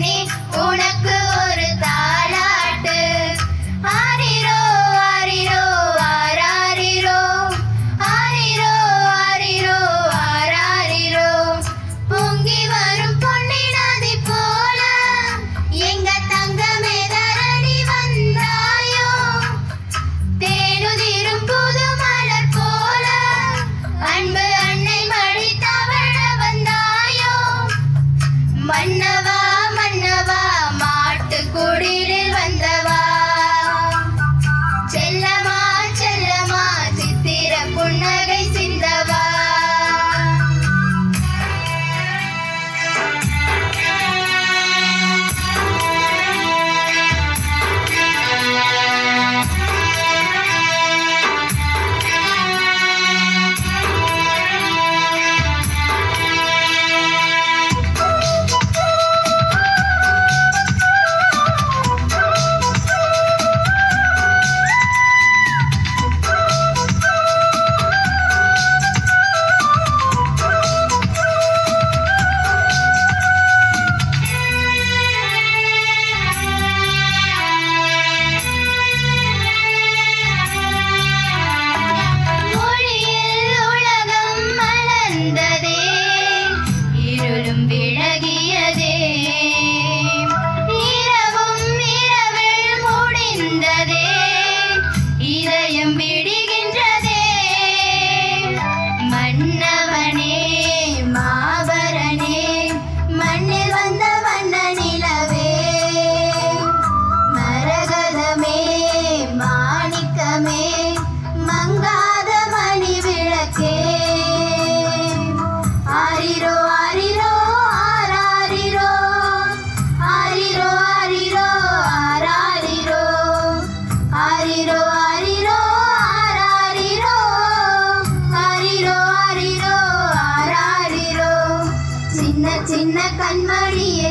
கண்ணே உனக்கு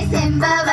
December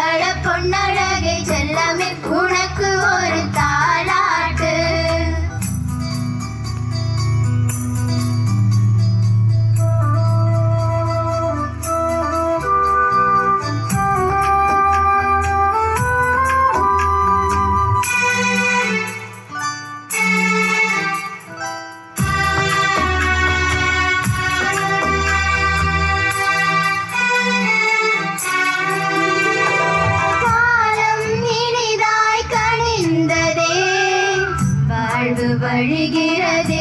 அழுகிறது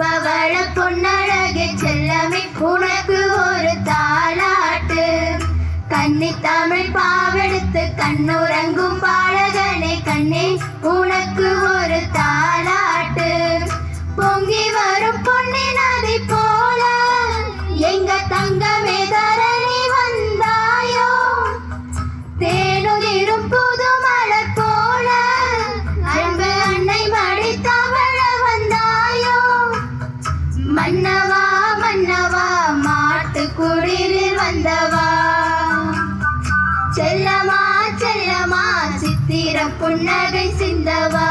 என்பவள பொன்னழகே செல்லமே உனக்கு ஒரு தாளாட்டு. கண்ணி தமிழ் பாவெடுத்து கண்ணுறங்கும் பாலகனே கண்ணே உனக்கு ஒரு தாளாட்டு. பொங்கி வரும் பொன்னின் அதை போல எங்க தங்கமே சிந்தவா?